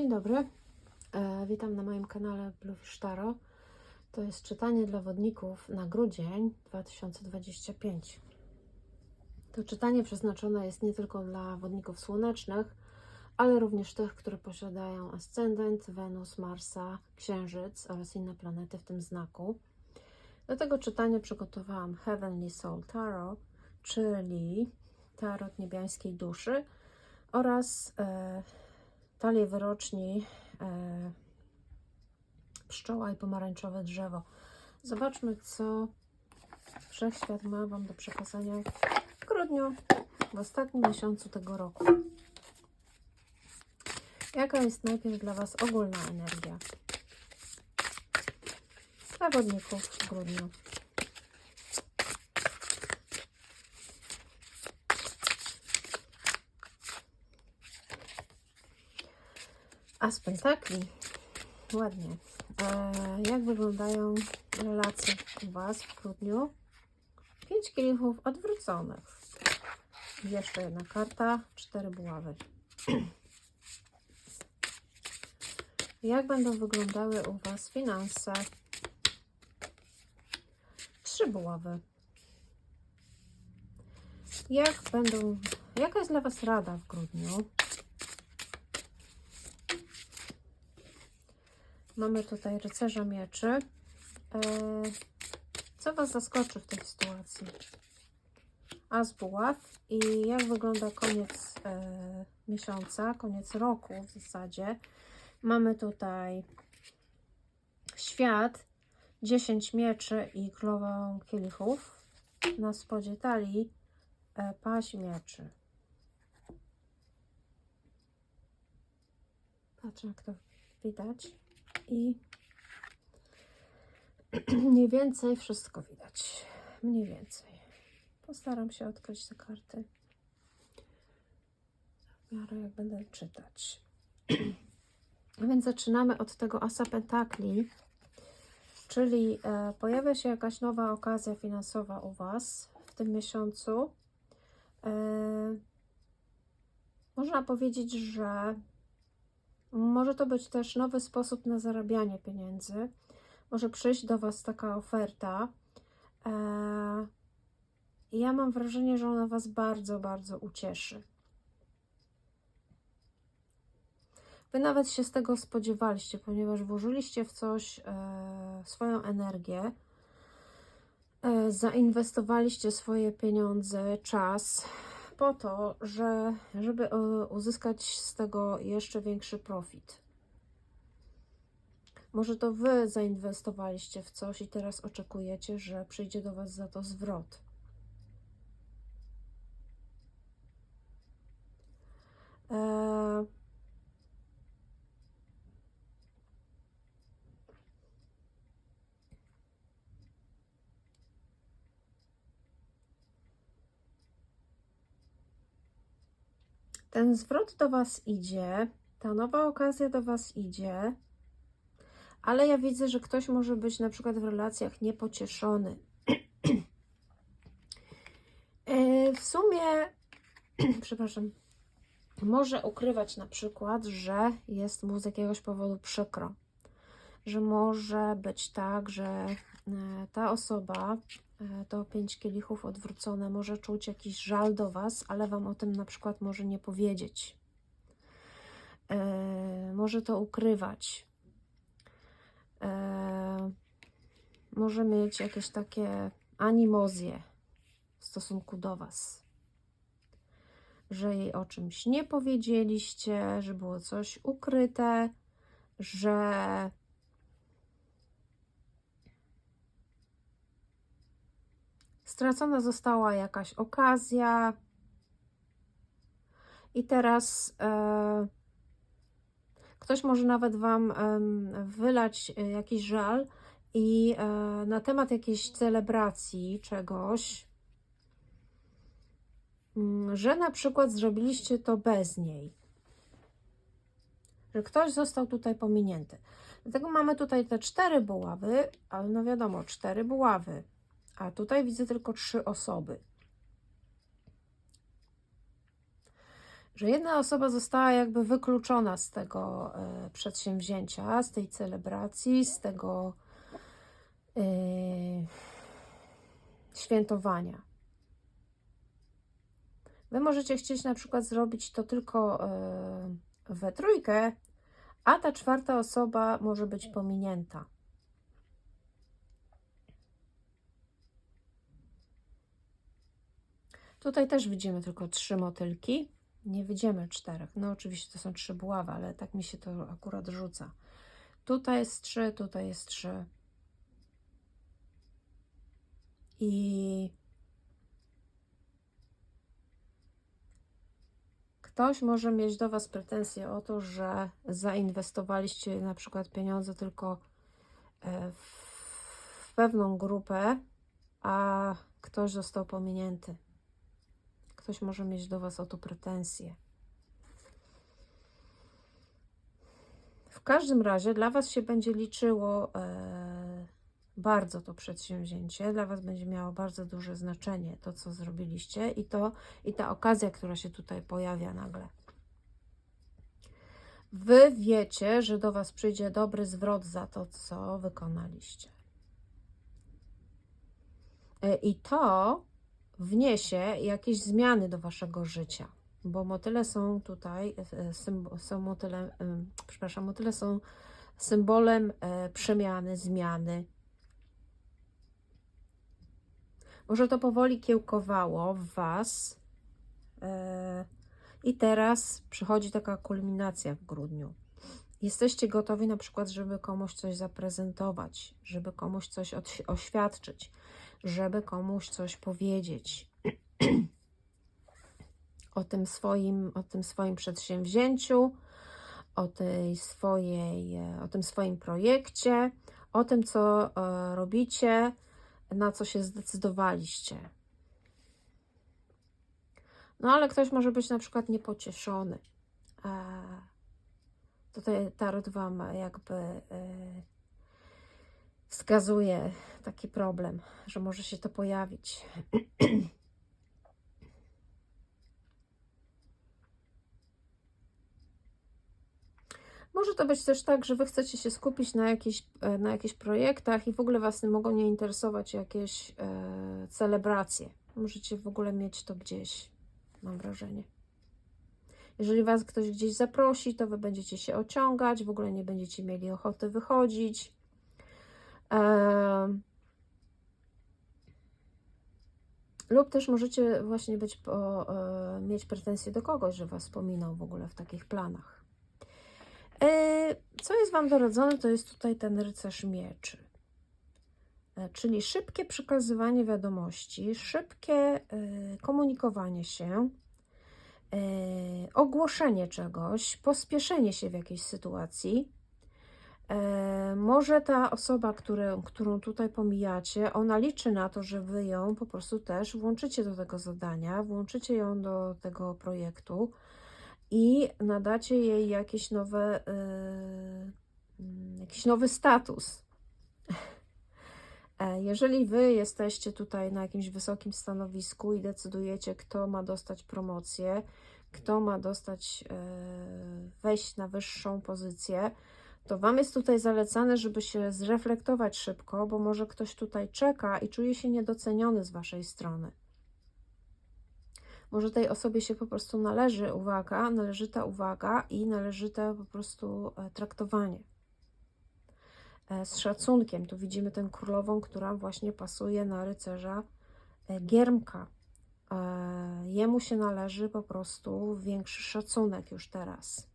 Dzień dobry, e, witam na moim kanale Bluefish Tarot. To jest czytanie dla wodników na grudzień 2025. To czytanie przeznaczone jest nie tylko dla wodników słonecznych, ale również tych, które posiadają ascendent, Wenus, Marsa, Księżyc oraz inne planety w tym znaku. Do tego czytania przygotowałam Heavenly Soul Tarot, czyli tarot niebiańskiej duszy oraz e, talię wyroczni e, pszczoła i pomarańczowe drzewo. Zobaczmy, co Wszechświat ma Wam do przekazania w grudniu, w ostatnim miesiącu tego roku. Jaka jest najpierw dla Was ogólna energia? Dla wodników w grudniu. A z pentakli, ładnie. Jak wyglądają relacje u Was w grudniu? Pięć kielichów odwróconych. Jeszcze jedna karta, cztery buławy. Jak będą wyglądały u Was finanse? Trzy buławy. Jak będą, jaka jest dla Was rada w grudniu? Mamy tutaj rycerza mieczy. E, Co Was zaskoczy w tej sytuacji? As buław i jak wygląda koniec e, miesiąca, koniec roku w zasadzie. Mamy tutaj świat, 10 mieczy i królową kielichów. Na spodzie talii e, paź mieczy. Patrzę jak to widać i mniej więcej wszystko widać. Mniej więcej. Postaram się odkryć te karty. W miarę jak będę czytać. Więc zaczynamy od tego asa pentakli, czyli e, pojawia się jakaś nowa okazja finansowa u Was w tym miesiącu. E, można powiedzieć, że może to być też nowy sposób na zarabianie pieniędzy. Może przyjść do Was taka oferta. E, I ja mam wrażenie, że ona Was bardzo, bardzo ucieszy. Wy nawet się z tego spodziewaliście, ponieważ włożyliście w coś e, swoją energię, e, zainwestowaliście swoje pieniądze, czas po to, że, żeby e, uzyskać z tego jeszcze większy profit. Może to Wy zainwestowaliście w coś i teraz oczekujecie, że przyjdzie do Was za to zwrot. Eee, Ten zwrot do Was idzie, ta nowa okazja do Was idzie, ale ja widzę, że ktoś może być na przykład w relacjach niepocieszony. E, w sumie, przepraszam, może ukrywać na przykład, że jest mu z jakiegoś powodu przykro. Że może być tak, że e, ta osoba, to pięć kielichów odwrócone, może czuć jakiś żal do Was, ale Wam o tym na przykład może nie powiedzieć. E, może to ukrywać. Może mieć jakieś takie animozje w stosunku do Was że jej o czymś nie powiedzieliście, że było coś ukryte, że stracona została jakaś okazja. I teraz e, ktoś może nawet Wam e, wylać jakiś żal i e, na temat jakiejś celebracji czegoś, Mm, że na przykład zrobiliście to bez niej. Że ktoś został tutaj pominięty. Dlatego mamy tutaj te cztery buławy, ale no wiadomo, cztery buławy. A tutaj widzę tylko trzy osoby. że jedna osoba została jakby wykluczona z tego e, przedsięwzięcia, z tej celebracji, z tego e, świętowania. Wy możecie chcieć na przykład zrobić to tylko e, we trójkę, a ta czwarta osoba może być pominięta. Tutaj też widzimy tylko trzy motylki. Nie widzimy czterech. No oczywiście to są trzy buławy, ale tak mi się to akurat rzuca. Tutaj jest trzy, tutaj jest trzy. I ktoś może mieć do Was pretensje o to, że zainwestowaliście na przykład pieniądze tylko e, w pewną grupę, a ktoś został pominięty. Ktoś może mieć do Was o to pretensje. W każdym razie dla Was się będzie liczyło e, bardzo to przedsięwzięcie, dla Was będzie miało bardzo duże znaczenie to, co zrobiliście i, to, i ta okazja, która się tutaj pojawia nagle. Wy wiecie, że do Was przyjdzie dobry zwrot za to, co wykonaliście. E, I to wniesie jakieś zmiany do Waszego życia, bo motyle są tutaj, e, symbo- są motyle, em, przepraszam, motyle są symbolem e, przemiany, zmiany. Może to powoli kiełkowało w Was e, i teraz przychodzi taka kulminacja w grudniu. Jesteście gotowi na przykład, żeby komuś coś zaprezentować, żeby komuś coś oświadczyć, żeby komuś coś powiedzieć o tym swoim, o tym swoim przedsięwzięciu, o tej swojej, e, o tym swoim projekcie, o tym, co e, robicie, na co się zdecydowaliście. No ale ktoś może być na przykład niepocieszony. E, Tutaj tarot Wam jakby e, wskazuje taki problem, że może się to pojawić. Może to być też tak, że Wy chcecie się skupić na, jakichś, e, na jakichś projektach i w ogóle Was nie mogą nie interesować jakieś e, celebracje. Możecie w ogóle mieć to gdzieś, mam wrażenie. Jeżeli Was ktoś gdzieś zaprosi, to Wy będziecie się ociągać, w ogóle nie będziecie mieli ochoty wychodzić. Lub też możecie właśnie być po, e, mieć pretensje do kogoś, że Was wspominał w ogóle w takich planach. E, Co jest Wam doradzone, to jest tutaj ten rycerz mieczy. E, Czyli szybkie przekazywanie wiadomości, szybkie komunikowanie się, ogłoszenie czegoś, pospieszenie się w jakiejś sytuacji. E, Może ta osoba, którą, którą tutaj pomijacie, ona liczy na to, że Wy ją po prostu też włączycie do tego zadania, włączycie ją do tego projektu i nadacie jej jakieś nowe, mm, jakiś nowy status. E, Jeżeli Wy jesteście tutaj na jakimś wysokim stanowisku i decydujecie, kto ma dostać promocję, kto ma dostać, e, wejść na wyższą pozycję, to Wam jest tutaj zalecane, żeby się zreflektować szybko, bo może ktoś tutaj czeka i czuje się niedoceniony z Waszej strony. Może tej osobie się po prostu należy uwaga, należyta uwaga i należyte po prostu e, traktowanie. E, Z szacunkiem. Tu widzimy tę królową, która właśnie pasuje na rycerza e, Giermka. E, Jemu się należy po prostu większy szacunek już teraz.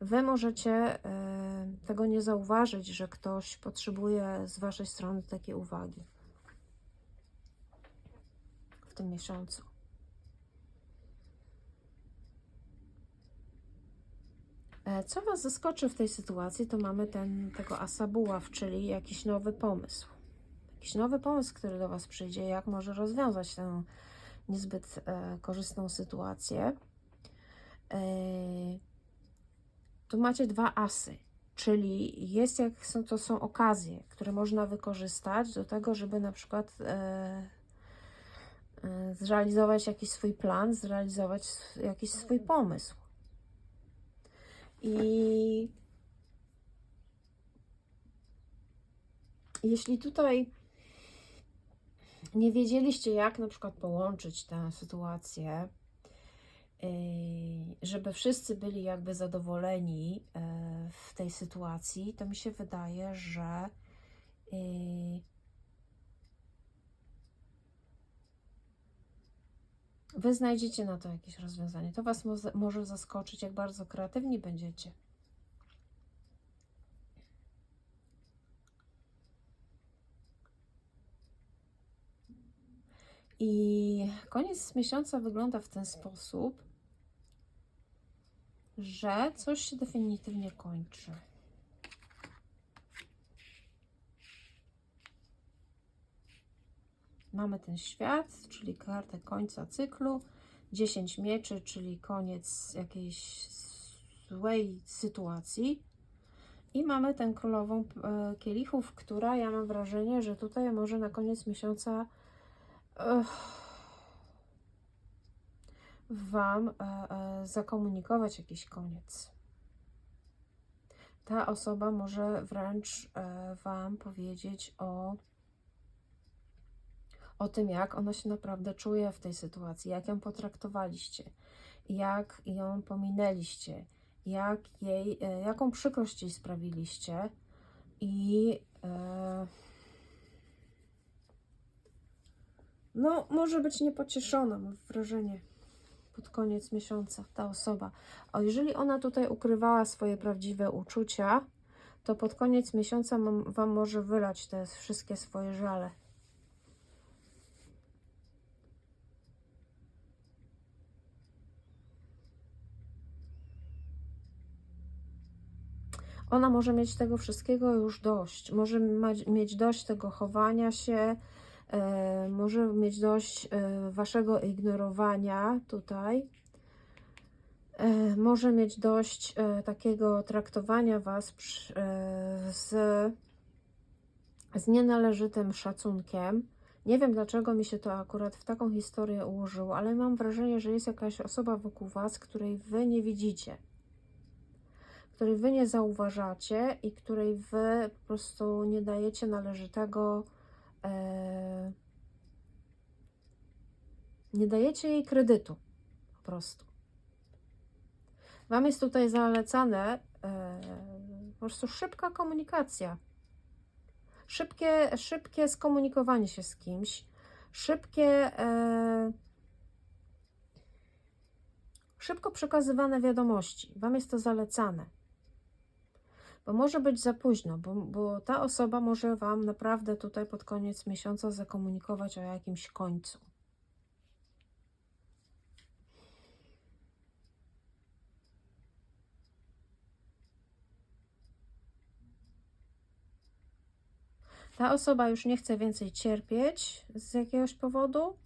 Wy możecie tego nie zauważyć, że ktoś potrzebuje z Waszej strony takiej uwagi w tym miesiącu. Co Was zaskoczy w tej sytuacji, to mamy ten, tego asa buław, czyli jakiś nowy pomysł. Jakiś nowy pomysł, który do Was przyjdzie, jak może rozwiązać tę niezbyt e, korzystną sytuację. E, tu macie dwa asy, czyli jest jak są, to są okazje, które można wykorzystać do tego, żeby na przykład e, e, zrealizować jakiś swój plan, zrealizować jakiś swój pomysł. I jeśli tutaj nie wiedzieliście, jak na przykład połączyć tę sytuację, yy, żeby wszyscy byli jakby zadowoleni yy, w tej sytuacji, to mi się wydaje, że Wy znajdziecie na to jakieś rozwiązanie. To Was mo- może zaskoczyć, jak bardzo kreatywni będziecie. I koniec miesiąca wygląda w ten sposób, że coś się definitywnie kończy. Mamy ten świat, czyli kartę końca cyklu, 10 mieczy, czyli koniec jakiejś złej sytuacji. I mamy tę królową e, kielichów, która ja mam wrażenie, że tutaj może na koniec miesiąca Wam e, e, zakomunikować jakiś koniec. Ta osoba może wręcz Wam powiedzieć o, o tym, jak ona się naprawdę czuje w tej sytuacji, jak ją potraktowaliście, jak ją pominęliście, jak jej, e, jaką przykrość jej sprawiliście i e, No, może być niepocieszona, mam wrażenie, pod koniec miesiąca ta osoba. A jeżeli ona tutaj ukrywała swoje prawdziwe uczucia, to pod koniec miesiąca Wam może wylać te wszystkie swoje żale. Ona może mieć tego wszystkiego już dość. Może mieć dość tego chowania się, e, może mieć dość e, waszego ignorowania tutaj. E, może mieć dość e, takiego traktowania was przy, e, z, z nienależytym szacunkiem. Nie wiem dlaczego mi się to akurat w taką historię ułożyło, ale mam wrażenie, że jest jakaś osoba wokół was, której wy nie widzicie której wy nie zauważacie i której wy po prostu nie dajecie należytego, e, nie dajecie jej kredytu po prostu. Wam jest tutaj zalecane e, po prostu szybka komunikacja, szybkie, szybkie skomunikowanie się z kimś, szybkie, e, szybko przekazywane wiadomości. Wam jest to zalecane bo może być za późno, bo, bo ta osoba może Wam naprawdę tutaj pod koniec miesiąca zakomunikować o jakimś końcu. Ta osoba już nie chce więcej cierpieć z jakiegoś powodu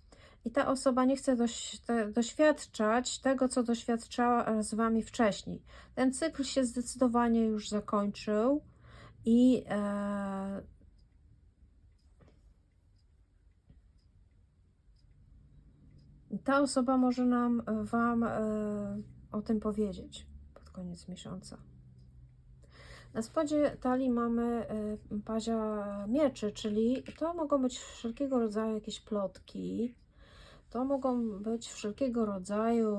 i ta osoba nie chce doś, te, doświadczać tego, co doświadczała z Wami wcześniej. Ten cykl się zdecydowanie już zakończył i e, ta osoba może nam, Wam e, o tym powiedzieć pod koniec miesiąca. Na spodzie talii mamy e, pazia mieczy, czyli to mogą być wszelkiego rodzaju jakieś plotki, to mogą być wszelkiego rodzaju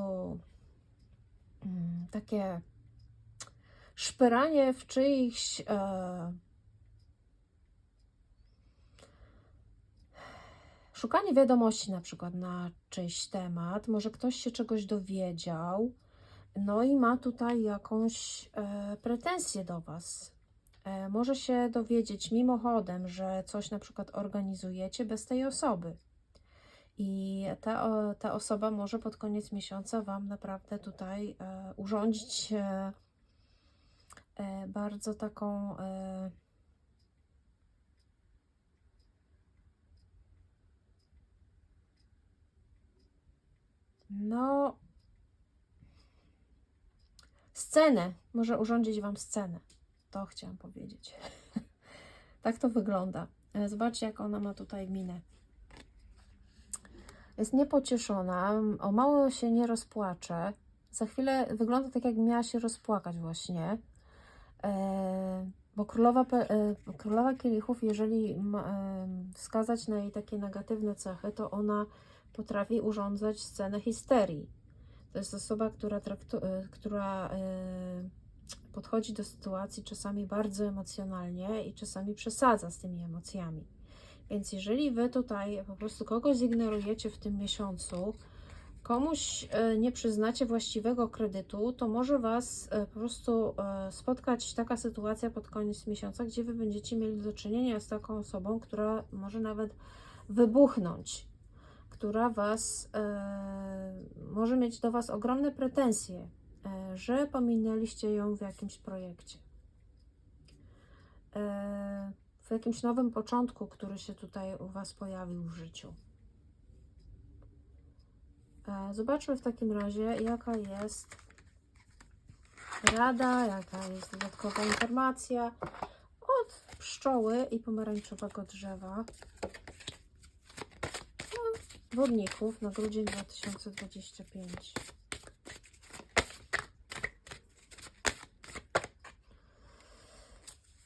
mm, takie szperanie w czyichś e, szukanie wiadomości na przykład na czyjś temat. Może ktoś się czegoś dowiedział, no i ma tutaj jakąś e, pretensję do Was. E, może się dowiedzieć mimochodem, że coś na przykład organizujecie bez tej osoby. I ta, ta osoba może pod koniec miesiąca Wam naprawdę tutaj e, urządzić e, bardzo taką e, no scenę, może urządzić Wam scenę. To chciałam powiedzieć. tak to wygląda. E, Zobaczcie, jak ona ma tutaj minę. Jest niepocieszona, o mało się nie rozpłacze. Za chwilę wygląda tak, jakby miała się rozpłakać właśnie. E, bo królowa, e, królowa kielichów, jeżeli ma, e, wskazać na jej takie negatywne cechy, to ona potrafi urządzać scenę histerii. To jest osoba, która, traktu, która podchodzi do sytuacji czasami bardzo emocjonalnie i czasami przesadza z tymi emocjami. Więc jeżeli wy tutaj po prostu kogoś zignorujecie w tym miesiącu, komuś e, nie przyznacie właściwego kredytu, to może Was e, po prostu e, spotkać taka sytuacja pod koniec miesiąca, gdzie Wy będziecie mieli do czynienia z taką osobą, która może nawet wybuchnąć, która Was może mieć do Was ogromne pretensje, że pominęliście ją w jakimś projekcie. W jakimś nowym początku, który się tutaj u Was pojawił w życiu. E, Zobaczmy w takim razie, jaka jest rada, jaka jest dodatkowa informacja od pszczoły i pomarańczowego drzewa wodników na grudzień 2025.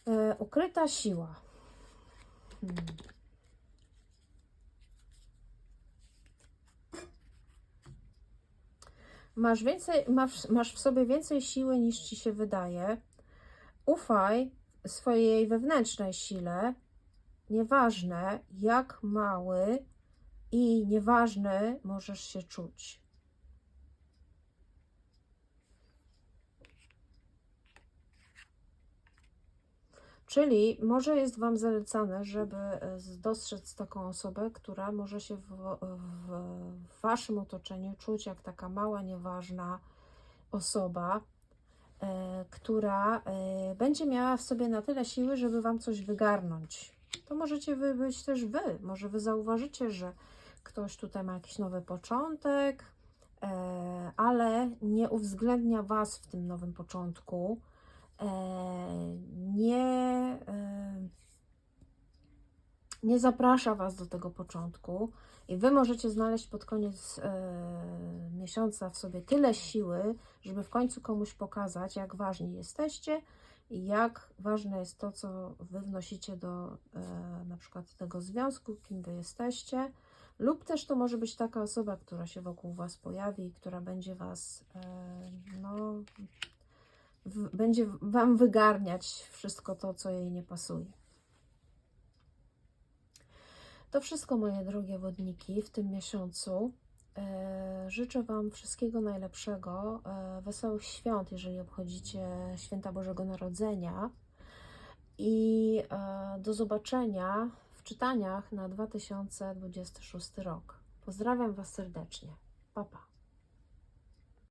E, ukryta siła. Hmm. Masz, więcej, masz, masz w sobie więcej siły niż ci się wydaje. Ufaj swojej wewnętrznej sile. Nieważne jak mały i nieważny możesz się czuć. Czyli może jest Wam zalecane, żeby e, dostrzec taką osobę, która może się w, w, Waszym otoczeniu czuć jak taka mała, nieważna osoba, e, która e, będzie miała w sobie na tyle siły, żeby Wam coś wygarnąć. To możecie wy być też Wy. Może Wy zauważycie, że ktoś tutaj ma jakiś nowy początek, ale nie uwzględnia Was w tym nowym początku nie, e, nie zaprasza Was do tego początku i Wy możecie znaleźć pod koniec e, miesiąca w sobie tyle siły, żeby w końcu komuś pokazać, jak ważni jesteście i jak ważne jest to, co Wy wnosicie do e, na przykład tego związku, kim Wy jesteście. Lub też to może być taka osoba, która się wokół Was pojawi która będzie Was e, no, będzie Wam wygarniać wszystko to, co jej nie pasuje. To wszystko, moje drogie wodniki, w tym miesiącu. E, życzę Wam wszystkiego najlepszego, e, wesołych świąt, jeżeli obchodzicie święta Bożego Narodzenia. I e, do zobaczenia w czytaniach na 2026 rok. Pozdrawiam Was serdecznie. Pa, pa.